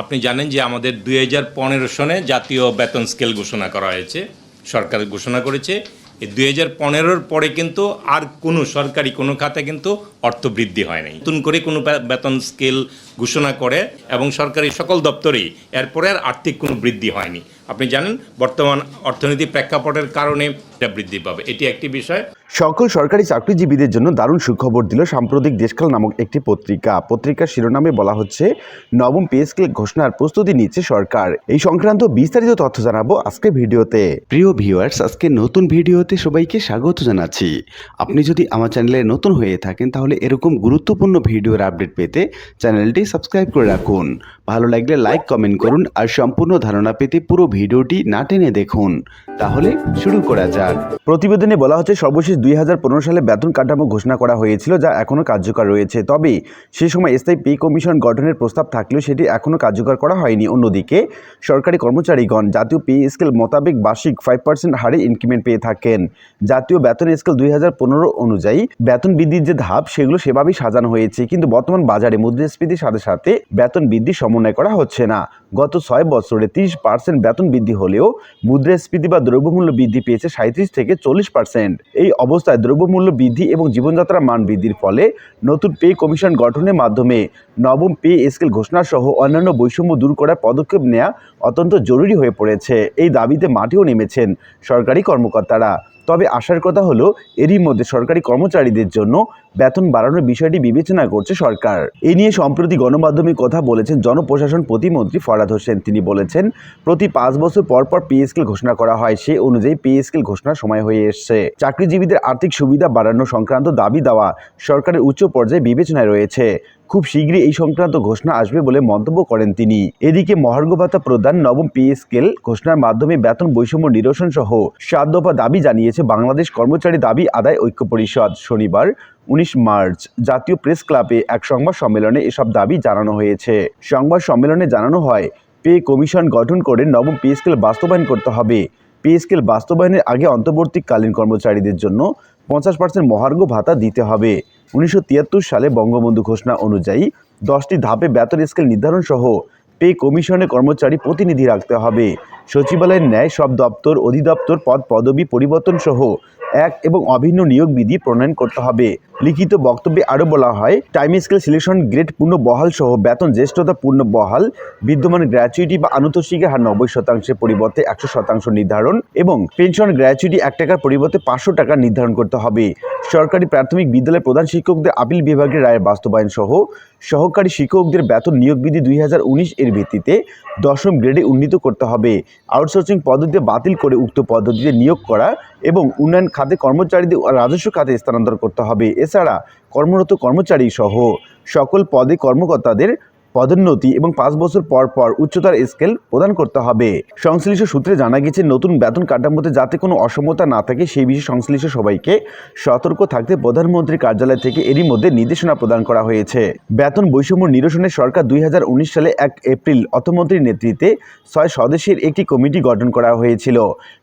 আপনি জানেন যে আমাদের দুই হাজার পনেরো সনে জাতীয় বেতন স্কেল ঘোষণা করা হয়েছে, সরকার ঘোষণা করেছে। এই দুই হাজার পনেরোর পরে কিন্তু আর কোনো সরকারি কোনো খাতে কিন্তু অর্থ বৃদ্ধি হয় নাই। নতুন করে কোনো বেতন স্কেল ঘোষণা করে এবং সরকারি সকল দপ্তরেই এরপরে আর আর্থিক কোনো বৃদ্ধি হয়নি। আপনি জানেন, বর্তমান অর্থনীতি প্রেক্ষাপটের কারণে এটা বৃদ্ধি পাবে। এটি একটি বিষয়। সকল সরকারি চাকরিজীবীদের জন্য দারুণ সুখবর দিল সাম্প্রতিক দেশকাল নামক একটি পত্রিকা। পত্রিকার শিরোনামে বলা হচ্ছে, নবম পে স্কেল ঘোষণার প্রস্তুতি নিচ্ছে সরকার। এই সংক্রান্ত বিস্তারিত তথ্য জানাব আজকে ভিডিওতে। প্রিয় ভিউয়ার্স, আজকে নতুন ভিডিওতে সবাইকে স্বাগত জানাচ্ছি। আপনি যদি আমার চ্যানেলে নতুন হয়ে থাকেন, তাহলে এরকম গুরুত্বপূর্ণ ভিডিওর আপডেট পেতে চ্যানেলটি সাবস্ক্রাইব করে রাখুন। ভালো লাগলে লাইক কমেন্ট করুন আর সম্পূর্ণ ধারণা পেতে পুরো ভিডিওটি না টেনে দেখুন। তাহলে শুরু করা যাক। প্রতিবেদনে বলা হচ্ছে, সর্বশেষ দুই হাজার পনেরো সালে বেতন কাঠামো ঘোষণা করা হয়েছিল, যা এখনও কার্যকর রয়েছে। তবে সে সময় স্থায়ী পে কমিশন গঠনের প্রস্তাব থাকলেও সেটি এখনও কার্যকর করা হয়নি। অন্যদিকে, সরকারি কর্মচারীগণ জাতীয় পে স্কেল মোতাবেক বার্ষিক ফাইভ পার্সেন্ট হারে ইনক্রিমেন্ট পেয়ে থাকেন। জাতীয় বেতন স্কেল দুই হাজার পনেরো অনুযায়ী বেতন বৃদ্ধির যে ধাপ, সেগুলো সেভাবেই সাজানো হয়েছে। কিন্তু বর্তমান বাজারে মুদ্রাস্ফীতির সাথে সাথে বেতন বৃদ্ধি সমন্বয় করা হচ্ছে না। গত ছয় বছরে তিরিশ পার্সেন্ট বেতন বৃদ্ধি হলেও মুদ্রাস্ফীতি বা দ্রব্যমূল্য বৃদ্ধি পেয়েছে সাঁত্রিশ থেকে চল্লিশ পার্সেন্ট এই অবস্থায় দ্রব্যমূল্য বৃদ্ধি এবং জীবনযাত্রার মান বৃদ্ধির ফলে নতুন পে কমিশন গঠনের মাধ্যমে নবম পে স্কেল ঘোষণা সহ অন্যান্য বৈষম্য দূর করার পদক্ষেপ নেওয়া অত্যন্ত জরুরি হয়ে পড়েছে। এই দাবিতে মাঠেও নেমেছেন সরকারি কর্মকর্তারা। তবে আশার কথা হলো, এরই মধ্যে সরকারি কর্মচারীদের জন্য বেতন বাড়ানোর বিষয়টি বিবেচনা করছে সরকার। এ নিয়ে সম্প্রতি গণমাধ্যমে কথা বলেছেন জনপ্রশাসন প্রতিমন্ত্রী ফরাদ হোসেন। তিনি বলেছেন, প্রতি পাঁচ বছর পর পর পে স্কেল ঘোষণা করা হয়, সে অনুযায়ী পে স্কেল ঘোষণার সময় হয়ে এসছে। চাকরিজীবীদের আর্থিক সুবিধা বাড়ানো সংক্রান্ত দাবি দেওয়া সরকারের উচ্চ পর্যায়ে বিবেচনায় রয়েছে। খুব শীঘ্রই এই সংক্রান্ত ঘোষণা আসবে বলে মন্তব্য করেন তিনি। এদিকে মহার্ঘ ভাতা প্রদান নবম পে স্কেল ঘোষণার মাধ্যমে বেতন বৈষম্য নিরসন সহ সাত দফা দাবি জানিয়েছে বাংলাদেশ কর্মচারী দাবি আদায় ঐক্য পরিষদ। শনিবার, উনিশ মার্চ, জাতীয় প্রেস ক্লাবে এক সংবাদ সম্মেলনে এসব দাবি জানানো হয়েছে। সংবাদ সম্মেলনে জানানো হয়, পে কমিশন গঠন করে নবম পে স্কেল বাস্তবায়ন করতে হবে। পে স্কেল বাস্তবায়নের আগে অন্তর্বর্তীকালীন কর্মচারীদের জন্য পঞ্চাশ পার্সেন্ট মহার্ঘ ভাতা দিতে হবে। উনিশশো তিয়াত্তর সালে বঙ্গবন্ধু ঘোষণা অনুযায়ী দশটি ধাপে বেতন স্কেল নির্ধারণ সহ পে কমিশনে কর্মচারী প্রতিনিধি রাখতে হবে। সচিবালয়ের ন্যায় সব দপ্তর, অধিদপ্তর, পদ, পদবি পরিবর্তন সহ এক এবং অভিন্ন নিয়োগ বিধি প্রণয়ন করতে হবে। লিখিত বক্তব্যে আরও বলা হয় টাইম স্কেল সিলেকশন গ্রেড পূর্ণ বহাল সহ বেতন জ্যেষ্ঠতা পূর্ণ বহাল, বিদ্যমান গ্র্যাচুইটি বা আনুতোষিকের হার নব্বই শতাংশের পরিবর্তে একশো শতাংশ নির্ধারণ এবং পেনশন গ্র্যাচুইটি এক টাকার পরিবর্তে পাঁচশো টাকা নির্ধারণ করতে হবে। সরকারি প্রাথমিক বিদ্যালয়ের প্রধান শিক্ষকদের আপিল বিভাগের রায়ের বাস্তবায়ন সহ সহকারী শিক্ষকদের বেতন নিয়োগ বিধি দুই হাজার উনিশ এর ভিত্তিতে দশম গ্রেডে উন্নীত করতে হবে। আউটসোর্সিং পদ্ধতি বাতিল করে উক্ত পদ্ধতিতে নিয়োগ করা এবং উন্নয়ন খাতে কর্মচারীদের রাজস্ব খাতে স্থানান্তর করতে হবে। এছাড়া কর্মরত কর্মচারী সহ সকল পদে কর্মকর্তাদের পদোন্নতি এবং পাঁচ বছর পর পর উচ্চতার স্কেল প্রদান করতে হবে। সংশ্লিষ্ট সূত্রে জানা গেছে, নতুন বেতন কাঠামোতে যাতে কোনো অসমতা না থাকে, সেই বিষয়ে সংশ্লিষ্ট সবাইকে সতর্ক থাকতে প্রধানমন্ত্রীর কার্যালয় থেকে এরই মধ্যে নির্দেশনা প্রদান করা হয়েছে। বেতন বৈষম্য নিরসনে সরকার দুই হাজার উনিশ সালে এক এপ্রিল অর্থমন্ত্রীর নেতৃত্বে ছয় সদস্যের একটি কমিটি গঠন করা হয়েছিল।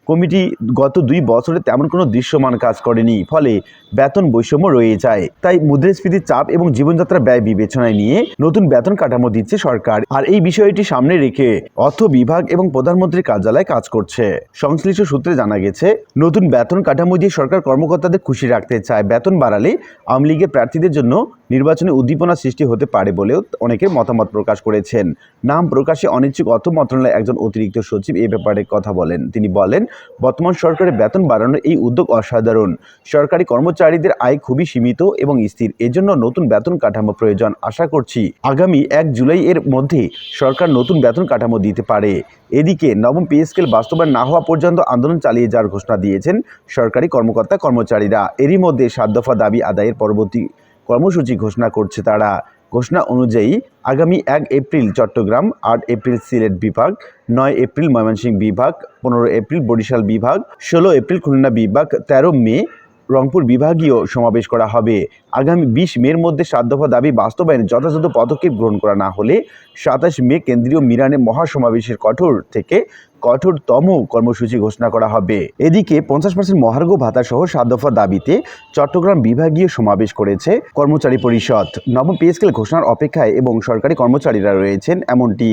কমিটি গত দুই বছরে তেমন কোনো দৃশ্যমান কাজ করেনি, ফলে বেতন বৈষম্য রয়ে যায়। তাই মুদ্রাস্ফীতির চাপ এবং জীবনযাত্রা ব্যয় বিবেচনায় নিয়ে নতুন বেতন কাঠামো দিচ্ছে সরকার। আর এই বিষয়টি সামনে রেখে অর্থ বিভাগ এবং প্রধানমন্ত্রীর কার্যালয় কাজ করছে। সংশ্লিষ্ট সূত্রে জানা গেছে, নতুন বেতন কাঠামো দিয়ে সরকার কর্মকর্তাদের খুশি রাখতে চায়। বেতন বাড়ালে আওয়ামী লীগের প্রার্থীদের জন্য নির্বাচনে উদ্দীপনা সৃষ্টি হতে পারে বলেও অনেকে মতামত প্রকাশ করেছেন। নাম প্রকাশে অনিচ্ছুক অর্থ মন্ত্রণালয়ের একজন অতিরিক্ত সচিব এ ব্যাপারে কথা বলেন। তিনি বলেন বর্তমান সরকারের বেতন বাড়ানোর এই উদ্যোগ অসাধারণ। সরকারি কর্মচারীদের আয় খুবই সীমিত এবং স্থির, এজন্য নতুন বেতন কাঠামো প্রয়োজন, আশা করছি। আগামী এক জুলাই এর মধ্যে সরকার নতুন বেতন কাঠামো দিতে পারে। এদিকে নবম পে স্কেল বাস্তবায়ন না হওয়া পর্যন্ত আন্দোলন চালিয়ে যাওয়ার ঘোষণা দিয়েছেন সরকারি কর্মকর্তা কর্মচারীরা এরই মধ্যে সাত দফা দাবি আদায়ের পরবর্তী কর্মসূচি ঘোষণা করছে তারা। ঘোষণা অনুযায়ী আগামী এক এপ্রিল চট্টগ্রাম, আট এপ্রিল সিলেট বিভাগ, নয় এপ্রিল ময়মনসিংহ বিভাগ, পনেরো এপ্রিল বরিশাল বিভাগ, ষোলো এপ্রিল খুলনা বিভাগ, তেরো মে রংপুর বিভাগীয় সমাবেশ করা হবে। আগামী বিশ মের মধ্যে সাত দফা দাবি বাস্তবায়নে যথাযথ পদক্ষেপ গ্রহণ করা না হলে সাতাশ মে কেন্দ্রীয় মিরানে মহাসমাবেশের কঠোর থেকে কঠোরতম কর্মসূচি ঘোষণা করা হবে। এদিকে পঞ্চাশ পার্সেন্ট মহার্ঘ ভাতা সহ সাত দফা দাবিতে চট্টগ্রাম বিভাগীয় সমাবেশ করেছে কর্মচারী পরিষদ। নবম পে স্কেল ঘোষণার অপেক্ষায় এবং সরকারি কর্মচারীরা রয়েছেন এমনটি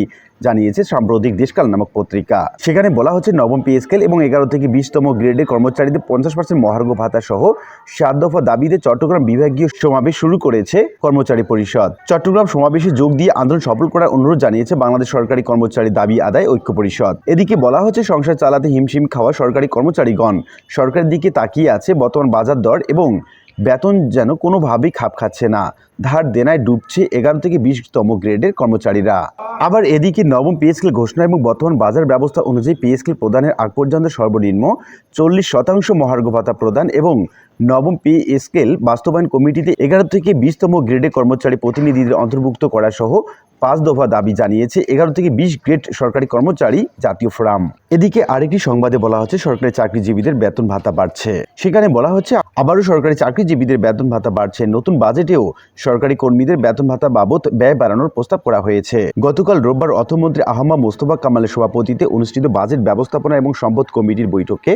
জানিয়েছে সাম্প্রতিক দেশকাল নামক পত্রিকা। সেখানে বলা হচ্ছে নবম পে স্কেল এবং এগারো থেকে বিশতম গ্রেডের কর্মচারীদের পঞ্চাশ পার্সেন্ট মহার্ঘ ভাতা সহ সাত দফা দাবিতে চট্টগ্রাম বিভাগীয় সমাবেশ শুরু করেছে কর্মচারী পরিষদ। চট্টগ্রাম সমাবেশে যোগ দিয়ে আন্দোলন সফল করার অনুরোধ জানিয়েছে বাংলাদেশ সরকারি কর্মচারী দাবি আদায় ঐক্য পরিষদ। এদিকে বলা হচ্ছে, সংসার চালাতে হিমশিম খাওয়া সরকারি কর্মচারীগণ। সরকারের দিকে তাকিয়ে আছে বর্তমান বাজার দর এবং বেতন যেন কোনোভাবেই খাপ খাচ্ছে না। ধার দেনায় ডুবছে এগারো থেকে বিশতম গ্রেডের কর্মচারীরা। আবার এদিকে নবম পে স্কেল ঘোষণা এবং বর্তমান বাজার ব্যবস্থা অনুযায়ী পে স্কেল প্রদানের আগ পর্যন্ত সর্বনিম্ন চল্লিশ শতাংশ মহার্ঘ ভাতা প্রদান এবং নবম পে স্কেল বাস্তবায়ন কমিটিতে এগারো থেকে বিশতম গ্রেডে কর্মচারী প্রতিনিধিদের অন্তর্ভুক্ত করা সহ পাঁচ দফা দাবি জানিয়েছে এগারো থেকে বিশ গ্রেড সরকারি কর্মচারী জাতীয় ফোরাম। এদিকে আরেকটি সংবাদে বলা হচ্ছে, সরকারি চাকরিজীবীদের বেতন ভাতা বাড়ছে। সেখানে বলা হচ্ছে আবারও সরকারি চাকরিজীবীদের বেতন ভাতা বাড়ছে। নতুন বাজেটেও সরকারি কর্মীদের বেতন ভাতা বাবদ ব্যয় বাড়ানোর প্রস্তাব করা হয়েছে। গতকাল রোববার অর্থমন্ত্রী আহমা মোস্তফা কামালের সভাপতিতে অনুষ্ঠিত বাজেট ব্যবস্থাপনা এবং সম্পদ কমিটির বৈঠকে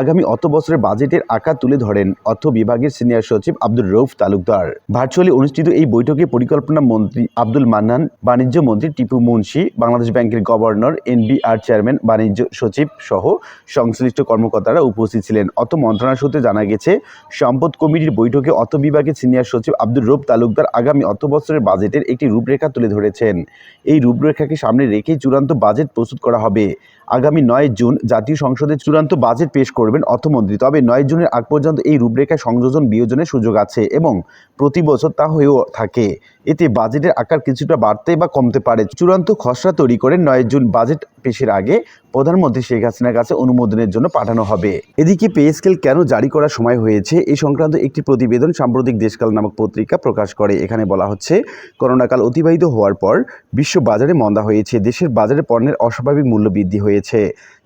আগামী অত বছরের বাজেটের আকার তুলে ধরেন অর্থ বিভাগের সিনিয়র সচিব আব্দুল রৌফ তালুকদার। ভার্চুয়ালি অনুষ্ঠিত এই বৈঠকে পরিকল্পনা মন্ত্রী আব্দুল মান্নান, বাণিজ্য মন্ত্রী টিপু মুন্সি, বাংলাদেশ ব্যাংকের গভর্নর, এনবিআর চেয়ারম্যান, বাণিজ্য সচিব সহ সংশ্লিষ্ট কর্মকর্তারা উপস্থিত ছিলেন। অর্থ মন্ত্রণালয় সূত্রে জানা গেছে সম্পদ কমিটির বৈঠকে অর্থ বিভাগের সিনিয়র সচিব আব্দুর রব তালুকদার আগামী অর্থ বছরের বাজেটের একটি রূপরেখা তুলে ধরেছেন। এই রূপরেখাকে সামনে রেখেই চূড়ান্ত বাজেট প্রস্তুত করা হবে। আগামী নয় জুন জাতীয় সংসদে চূড়ান্ত বাজেট পেশ করবেন অর্থমন্ত্রী। তবে নয় জুনের আগ পর্যন্ত এই রূপরেখা সংযোজন বিয়োজনের সুযোগ আছে এবং প্রতি বছর তা হয়েও থাকে। এতে বাজেটের আকার কিছুটা বাড়তে বা কমতে পারে। চূড়ান্ত খসড়া তৈরি করে নয় জুন বাজেট পেশের আগে প্রধানমন্ত্রী শেখ হাসিনার কাছে অনুমোদনের জন্য পাঠানো হবে। এদিকে পে স্কেল কেন জারি করার সময় হয়েছে এই সংক্রান্ত একটি প্রতিবেদন সাম্প্রতিক দেশকাল নামক পত্রিকা প্রকাশ করে। এখানে বলা হচ্ছে, করোনাকাল অতিবাহিত হওয়ার পর বিশ্ব বাজারে মন্দা হয়েছে। দেশের বাজারে পণ্যের অস্বাভাবিক মূল্য বৃদ্ধি হয়েছে।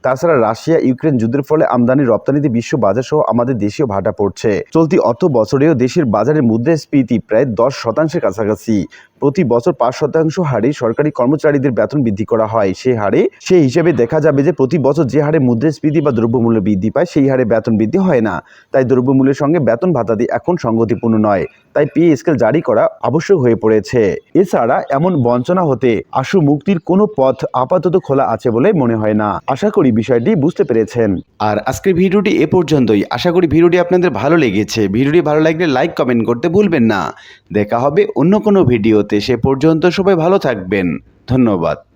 তাছাড়া রাশিয়া, ইউক্রেন যুদ্ধের ফলে আমদানি, রপ্তানিতে বিশ্ব বাজার সহ আমাদের দেশীয় ভাটা পড়ছে। চলতি অর্থ বছরেও দেশের বাজারে মুদ্রাস্ফীতি প্রায় দশ শতাংশের কাছাকাছি। প্রতি বছর পাঁচ শতাংশ হারে সরকারি কর্মচারীদের বেতন বৃদ্ধি করা হয়। সেই হারে, সেই হিসেবে দেখা যাবে যে প্রতি বছর যে হারে মুদ্রাস্ফীতি বা দ্রব্যমূল্য বৃদ্ধি পায়, সেই হারে বেতন বৃদ্ধি হয় না। তাই দ্রব্যমূল্যের সঙ্গে বেতন ভাতাদি এখন সঙ্গতিপূর্ণ নয়। তাই পে স্কেল জারি করা আবশ্যক হয়ে পড়েছে। এছাড়া এমন বঞ্চনা হতে আশু মুক্তির কোনো পথ আপাতত খোলা আছে বলে মনে হয় না। আশা করি বিষয়টি বুঝতে পেরেছেন। আর আজকের ভিডিওটি এ পর্যন্তই। আশা করি ভিডিওটি আপনাদের ভালো লেগেছে। ভিডিওটি ভালো লাগলে লাইক, কমেন্ট করতে ভুলবেন না। দেখা হবে অন্য কোনো ভিডিওতে সে পর্যন্ত সবাই ভালো থাকবেন। ধন্যবাদ।